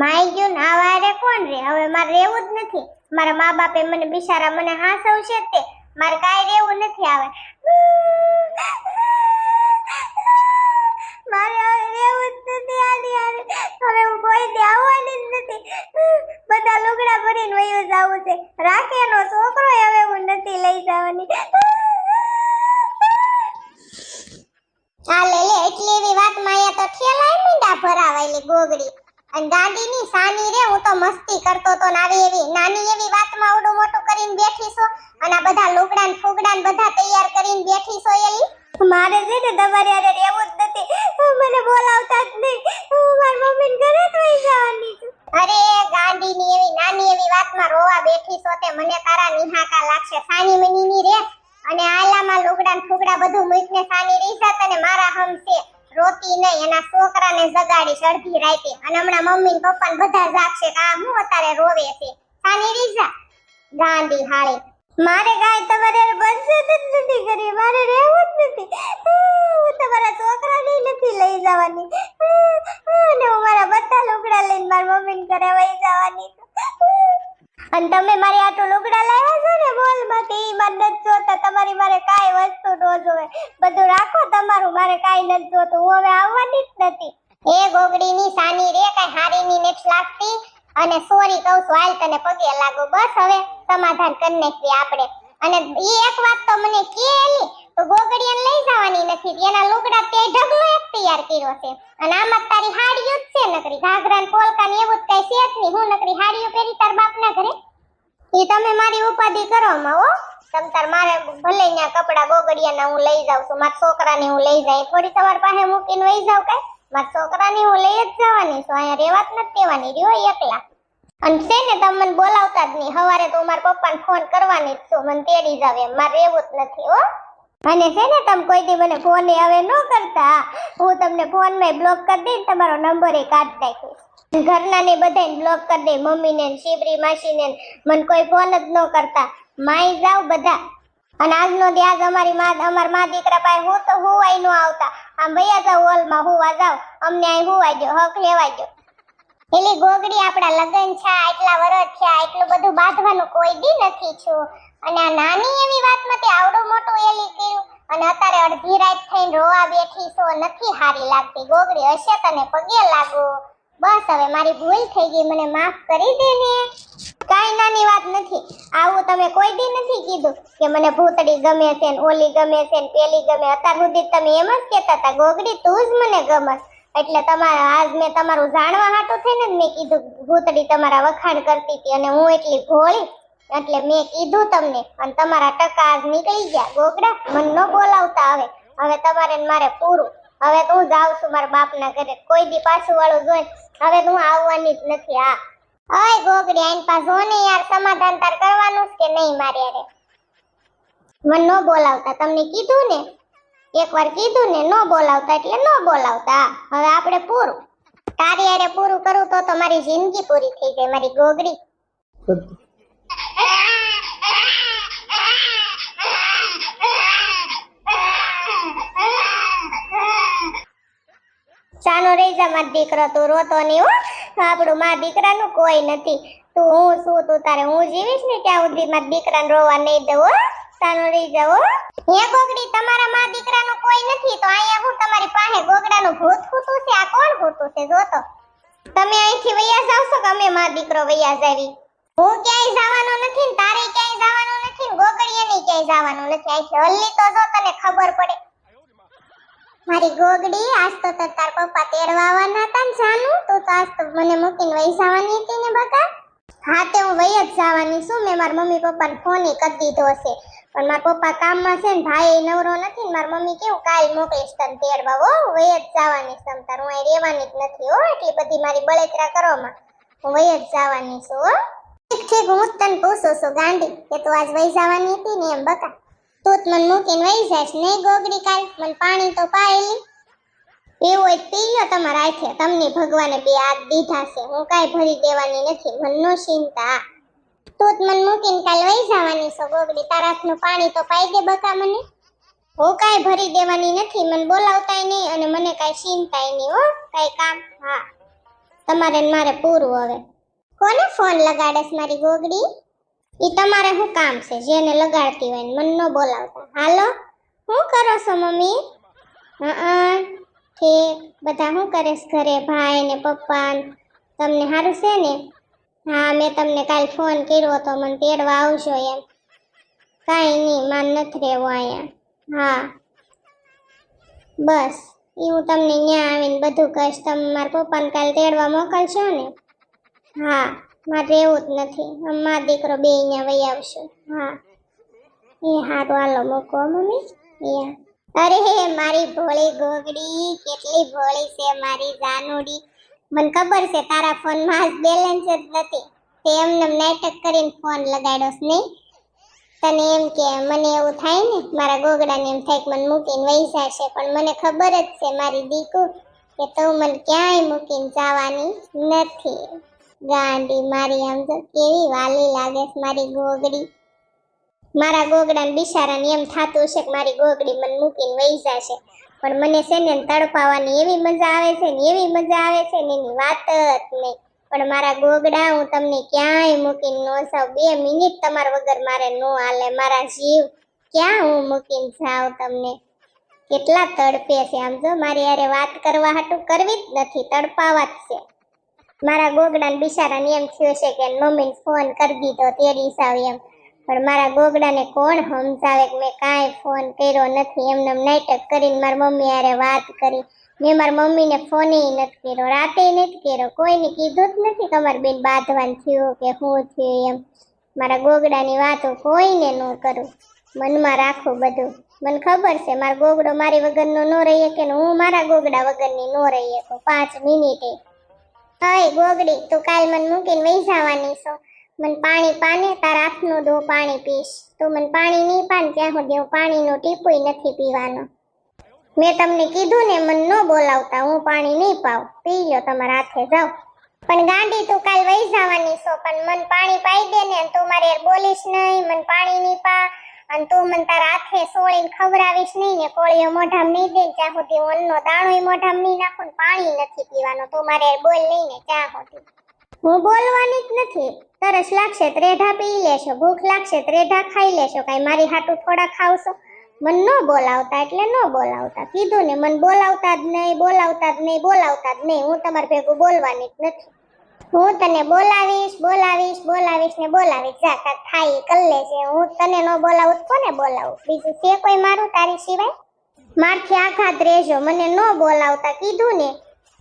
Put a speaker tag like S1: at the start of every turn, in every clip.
S1: માઈ ગયું ને વારે કોણ રે? હવે મારે રહેવું જ નથી. મારા મા બાપે મને બિચારા મને હાસવશે જ તે. મારે કાંઈ રહેવું નથી આવે મારે બધા લુગડા ભરીને વયું જાવું છે. છોકરો હવે હું નથી લઈ જવાની. આ લે, એટલી એવી વાતમાં અહીંયા તો ઠેલાય મીંડા ભરાવાયેલી ગોગડી. અને ગાંડીની સાની રે, હું તો મસ્તી કરતો તો ને આવી એવી નાની એવી વાતમાં આવડું મોટું કરીને બેઠી છો. અને આ બધા લુગડા ને ફુગડા બધા તૈયાર કરીને બેઠી છો એલી. મારે છે ને તમારે હારે રહેવું જ નથી મને બોલાવતા જ નહીં હું મારી મમ્મીને ઘરે જ વહી જવાની છું અરે ગાંડીની એવી નાની એવી વાતમાં રોવા બેઠી છો તે મને તારા નિહાકા લાગશે સાની મનીની રે અને આલામાં લુગડા ને ફુગડા બધું મૂકીને સાની રહી જાત અને મારા હમ છે રોતી નહીં એના છોકરાને જગાડી અડધી રાતે અને હમણાં મમ્મી ને બધા જાગશે કે આ હું અત્યારે રોવે છે. સાની રીઝા ગાંધી ગાંડી મારે કાંઈ તમારે બનશે જ નથી કરી મારે રહેવું જ નથી. હું તમારા છોકરાને નથી લઈ જવાની. અને હું મારા બધા લુગડા લઈને મારા મમ્મીને ઘરે વહી જવાની છું. અને તમે મારી આટલું લુગડા લાવ્યા છો ને મોલમાંથી ઈ મારે નથી જોતા. તમારી મારે કાંઈ વસ્તુ ન જોવે. બધું રાખો તમારું, મારે કાંઈ નથી જોતું. હું હવે આવવાની જ નથી. એ ગોગડીની સાની રે, કાંઈ હારીની નથી લાગતી. અને સોરી કહું છું, હાલ તને પગે લાગુ. બસ હવે સમાધાન કરી નાખીએ આપણે. અને એ એક વાત તો મને કે એલી તો ગોગડીયાને લઈ જવાની નથી. એના લુગડા તે ઢગલો એક તૈયાર કર્યો છે. અને આમાં તારી હાડીઓ જ છે નકરી. ઘાઘરા ને પોલકા ને એવું જ કઈ છે જ નહીં. હું નકરી હાડીઓ પહેરી તાર બાપના ઘરે? એ તમે મારી ઉપાધિ કરો માં તમ તાર મારે ભલે ન્યા કપડા ગોગડિયાના હું લઈ જાઉં છું. મારા છોકરાને હું લઈ જાય. થોડી તમાર પાસે મૂકીને વહી જાઉં કઈ? મારા છોકરાને હું લઈ જ જવાની છું. અહીંયા રેવા જ નથી દેવાની. રહ્યો એકલા. અને છે ને તમે મને બોલાવતા જ નહીં. હવારે તો મારા પપ્પાને ફોન કરવાની જ છું. મને તેડી જાવ એમ. મારે રહેવું જ નથી, હો. અને છે ને, તમે કોઈ દી મને ફોન હવે ન કરતા. હું તમને ફોનમાં બ્લોક કરી દઈ તમારો નંબર એ કાઢી નાખીશ. ઘરના ને બધાને બ્લોક કરી દે મમ્મી ને શિવરી માસી ને. મને કોઈ ફોન જ ન કરતા. માય જાવ બધા. અને આજનો દી અમારી માં, અમારમાં દીકરા પાસે હું તો હુવાય નો આવતા. આમ ભૈયા જાવ હોલમાં, હુવા જાવ. અમને અહીં હુવાઈ ગયો હક લેવા ગયો એલી ગોગડી આપણા લગન છે, આટલા વરસ છે એટલું બધું બાંધવાનું કોઈ દી નથી છું. અને આ નાની એવી વાતમાં તે આવડો મોટું એલી કર્યું અને અત્યારે અડધી રાત થઈને રોવા બેઠી છો, નથી હારી લાગતી. ગોગડી હશે તને પગે લાગુ બસ હવે મારી ભૂલ થઈ ગઈ, મને માફ કરી દે ને. કાંઈ નાની વાત નથી. આવું તમે કોઈ દી નથી કીધું કે મને ભૂતડી ગમે છે ને ઓલી ગમે છે ને પેલી ગમે. અત્યાર સુધી તમે એમ જ કહેતા હતા ગોગડી તું જ મને ગમસ. એટલે તમારા આજ મેં તમારું જાણવા હાટું થઈને જ મેં કીધું, ભૂતડી તમારા વખાણ કરતી હતી અને હું એટલી ભોળી એટલે મેં કીધું તમને, અને તમારા ટકા આજ નીકળી ગયા. ગોગડા, મન ન બોલાવતા હવે. હવે તમારે મારે પૂરું. હવે હું જાઉં છું મારા બાપના ઘરે. કોઈ દી પાછું વાળું જોઈ. હવે હું આવવાની જ નથી, હા. અય ગોગડી આઈન પાછો ને યાર, સમાધાન તાર કરવાનું કે નહીં મારે યારે મન ન બોલાવતા. તમને કીધું ને? એકવાર કીધું ને, ન બોલાવતા એટલે ન બોલાવતા. હવે આપણે પૂરું. તારી હારે પૂરું કરું તો તમારી મારી જિંદગી પૂરી થઈ જાય, મારી ગોગડી. ચાનો રહી જા, મારો દીકરો તું રોતો નહીં હો. આપણું મારા દીકરાનું કોઈ નથી. તું હું શું તું તારે હું જીવીશ ને ત્યાં સુધી મારા દીકરાને રોવા નહીં દઉં, હો. રહી જા, હો. ગોગડી, તમારા મા દીકરાનું કોઈ નથી. તો અહીંયા હું તમારી પાસે ગોગડાનું ભૂત ફૂટું છે? આ કોણ ફૂટું છે? જો તો. તમે અહીંથી વૈયા જાવશો કે અમે મા દીકરો વૈયા જાવી? હું ક્યાંય જવાનો નથી ને તારે ક્યાંય જવાનું નથી ગોગડીએ નહીં ક્યાંય જવાનું નથી. અહીંથી હલ્લી તો જો તને ખબર પડે. મારી ગોગડી, આજ તો તાર પપ્પા તેડવા હતા ને જાનું, તું આજ તો મને મૂકીને વહી જવાની હતી ને બકા. હા, તે હું વહી જ જવાની છું, મેં મારા મમ્મી પપ્પાને ફોન કરી દીધો હશે પણ મારા પપ્પા કામમાં છે ને, ભાઈ નવરો નથી ને, મારા મમ્મી કેવું, કાલ મોકલીશ તને તેડવા. હો વહી જ જવાની છું તાર હું અહીં રહેવાની જ નથી, હો, એટલી બધી મારી બળેતરા કરવામાં હું વહી જ જવાની છું, હો. ઠીક ઠીક, હું તને પૂછું છું, ગાંડી, કે તું આજ વહી જવાની હતી ને એમ, બકા. તું જ મને મૂકીને વહી જાશ નહીં ગોગડી કાલ, મને પાણી તો પાયેલી. એવું હોય પી લો તમારા હાથે. તમને ભગવાને બે હાથ દીધા છે. હું કાંઈ ભરી દેવાની નથી. મનનો ચિંતા તું જ મને મૂકીને કાલ વહી જવાની છો ગોગડી. તારાથનું પાણી તો પાઈ દે બકા મને. હું કાંઈ ભરી દેવાની નથી. મને બોલાવતાય નહીં અને મને કાંઈ ચિંતાય નહીં, હો. કાંઈ કામ? હા. તમારે મારે પૂરું હવે. કોને ફોન લગાડેશ મારી ગોગડી? ઈ તમારે શું કામ છે? જેને લગાડતી હોય ને મન ન બોલાવતા. હાલો? શું કરો છો મમ્મી? હા ઠીક. બધા શું કરે ઘરે? ભાઈ ને પપ્પા તમને સારું છે ને? હા, મેં તમને કાલ ફોન કર્યો તો મને તેડવા આવશો એમ. કાંઈ નહીં માન નથી રહેવું અહીંયા. હા. બસ. એ હું તમને ત્યાં આવીને બધું કહીશ. તમે મારા પપ્પાને કાલ તેડવા મોકલશો ને? હા. મારે રહેવું જ નથી. આમ મારો દીકરો બે અહીંયા વહી આવશે. હા. એ હારું, હાલો, મૂકો મમ્મી. અરે, મારી ભોળી ગોગડી, કેટલી ભોળી છે મારી જાનુડી. મને ખબર છે, તારા ફોનમાં આજ બેલેન્સ જ નથી. તે એમને એમ નાટક કરીને ફોન લગાડ્યો છે, નહીં? તને એમ કે, મને એવું થાય ને, મારા ગોગડાને એમ થાય કે મને મૂકીને વહી જશે. પણ મને ખબર જ છે, મારી દીકુ, કે તું મને ક્યાંય મૂકીને જવાની નથી. ગાંડી, મારી આમ તો કેવી વાલી લાગે છે મારી ગોગડી. મારા ગોગડાને બિચારાને એમ થતું હશે કે મારી ગોગડી મને મૂકીને વહી જશે. પણ મને છે ને તડપાવાની એવી મજા આવે છે ને એવી મજા આવે છે ને એની વાત જ નહીં. પણ મારા ગોગડા, હું તમને ક્યાંય મૂકીને ન જાઉં. બે મિનિટ તમારા વગર મારે નો હાલે. મારા જીવ ક્યાં હું મૂકીને જાઉં તમને? કેટલા તડપે છે. આમ જો મારી યારે વાત કરવા હાટું કરવી જ નથી. તડપાવા જ છે. મારા ગોગડાને બિચારાને એમ થયું છે કે મમ્મીને ફોન કરી દીધો તેડી સાવ એમ. પણ મારા ગોગડાને કોણ સમજાવે કે મેં કાંઈ ફોન કર્યો નથી? એમને એમ નાટક કરીને મારી મમ્મી હારે વાત કરી. મેં મારી મમ્મીને ફોને નથી કર્યો, રાતે નથી કર્યો. કોઈને કીધું જ નથી કે અમારી બેન બાંધવાનું થયું કે શું થયું એમ. મારા ગોગડાની વાતો કોઈને ન કરું. મનમાં રાખું બધું. મને ખબર છે, મારો ગોગડો મારી વગરનો ન રહીએ કે હું મારા ગોગડા વગરની ન રહીએ પાંચ મિનિટે. હય ગોગડી, તું કાલ મને મૂકીને વહી જવાની છો. મને પાણી પાને, તારા હાથનું દો પાણી પીશ. તું મને પાણી નહીં પાન, ત્યાં સુધી હું પાણીનો ટીપુય નથી પીવાનો. મેં તમને કીધું ને, મને ન બોલાવતા, હું પાણી નહીં પાઉં. પી લો તમારા હાથે જાઓ પણ ગાંડી, તું કાલ વહી જવાની છો, પણ મને પાણી પાઈ દે ને, તું મારે બોલીશ નહીં, મને પાણી નહીં પા. અને તું મને તારા હાથે સોળીને ખવડાવીશ નહીં ને, કોળીઓ મોઢામાં નહીં દે ત્યાં સુધી ઓનનો દાણો મોઢામાં નહીં નાખું પાણી નથી પીવાનું. તું મારે બોલ નહીં ને ત્યાં સુધી. હું બોલવાની જ નથી. તરસ લાગશે ત્રેઢા પી લેશો, ભૂખ લાગશે ત્રેઢા ખાઈ લેશો. કાંઈ મારી હાટું થોડા ખાવશો? મન ન બોલાવતા, એટલે ન બોલાવતા. કીધું ને, મન બોલાવતા જ નહીં, બોલાવતા જ નહીં, બોલાવતા જ નહીં. હું તમારે ભેગું બોલવાની જ નથી. હું તને બોલાવીશ બોલાવીશ બોલાવીશ ને બોલાવીશ. જા, તાર થાય કર લેજે. હું તને નો બોલાવું કોને બોલાવું? બીજું છે કોઈ મારું તારી સિવાય? મારથી આઘાત રહેજો. મને નો બોલાવતા, કીધું ને.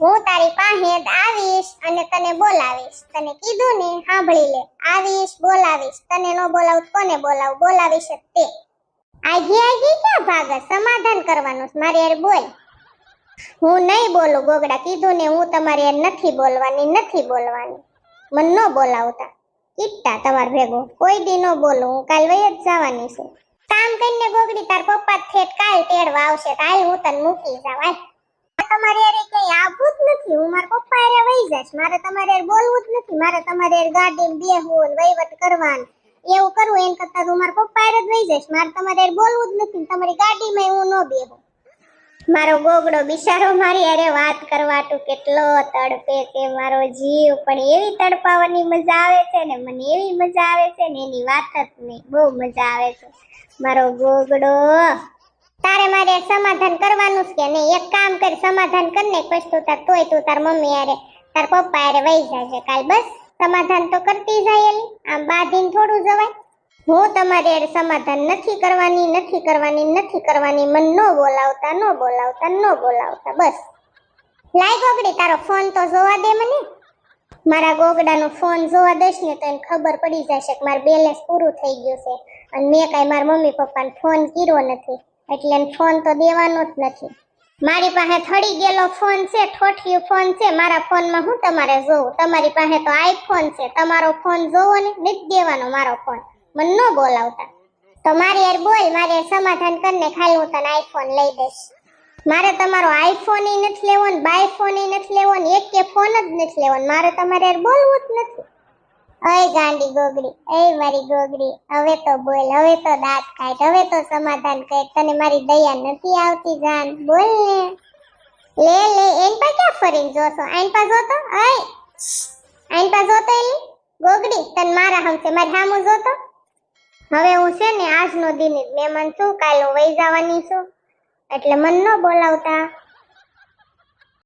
S1: હું તારી પાસે આવીશ અને તને બોલાવીશ. તને કીધું ને, સાંભળી લે. આવીશ, બોલાવીશ. તને નો બોલાવું કોને બોલાવું? બોલાવીશ તે. આજી આજી ક્યાં ભાગે? સમાધાન કરવાનું મારી યાર બોલ. હું નહીં બોલું, ગોગડા, કીધું ને હું તમારી એમ નથી બોલવાની નથી બોલવાની. મને ન બોલાવતા. કીટા તમાર ભેગો. કોઈ દી ન બોલું, હું કાલ વહી જ જવાની છું. કામ કરીને ગોગડી, તાર પપ્પા ઠેઠ કાલ તેડવા આવશે, કાલ હું તને મૂકી જાવ તમારે યાર કઈ આવું જ નથી. હું મારા પપ્પા હારે વહી જઈશ. મારે તમારે બોલવું જ નથી. મારે તમારે ગાડી ગાડીમાં બેહવું વહીવટ કરવાનું. એવું કરવું એમ કરતા તું મારા પપ્પા હારે જ વહી જઈશ. મારે તમારે યાર બોલવું જ નથી તમારી ગાડીમાં હું ન બેહું મારો ગોગડો બિચારો મારી હારે વાત કરવાટું કેટલો તડપે છે, મારો જીવ. પણ એવી તડપાવાની મજા આવે છે ને, મને એવી મજા આવે છે ને, એની વાત જ નહીં, બહુ મજા આવે છે. મારો ગોગડો. તારે મારે સમાધાન કરવાનું છે કે નહીં? એક કામ કર, સમાધાન કર ને, પછી તું તાર, તોય તું તાર મમ્મી હારે, તાર પપ્પા હારે વહી જાય છે કાલ, બસ. સમાધાન તો કરતી જાય એલી. આમ બાંધીને થોડું જવાય. હું તમારી હારે સમાધાન નથી કરવાની નથી કરવાની નથી કરવાની. મન ન બોલાવતા ન બોલાવતા ન બોલાવતા. બસ. લાય ગોગડી, તારો ફોન તો જોવા દે મને. મારા ગોગડાનો ફોન જોવા દઈશ ને તો એને ખબર પડી જશે કે મારું બેલેન્સ પૂરું થઈ ગયું છે. અને મેં કાંઈ મારા મમ્મી પપ્પાને ફોન કર્યો નથી. એટલે એને ફોન તો દેવાનો જ નથી. મારી પાસે થડી ગયેલો ફોન છે, ઠોઠિયું ફોન છે. મારા ફોનમાં હું તમારે જોઉં? તમારી પાસે તો આઈફોન છે. તમારો ફોન જોવો ને, નથી દેવાનો મારો ફોન. મને ન બોલાવતા. તો મારી યાર બોલ, મારે સમાધાન કરીને ખાલી હું તને આઈફોન લઈ દઈશ. મારે તમારો આઈફોન ય નથી લેવો ને બાયફોન એ નથી લેવો ને એક કે ફોન જ નથી લેવો મારે તમારે યાર બોલવું જ નથી. અય ગાંડી ગોગડી એ મારી ગોગડી, હવે તો બોલ, હવે તો દાંત કાઢ, હવે તો સમાધાન કર. તને મારી દયા નથી આવતી જાન, બોલ ને. લે લે, એન પા ક્યાં ફરીને જોતો આઈન પા જોતો? અય! આઈન પા જોતો એલી? ગોગડી, તન મારા હમસે મારે હામું જોતો? હવે હું છે ને આજનો દિન, મહેમાન છું, કાલે હું વહી જવાની છું. એટલે મન ન બોલાવતા.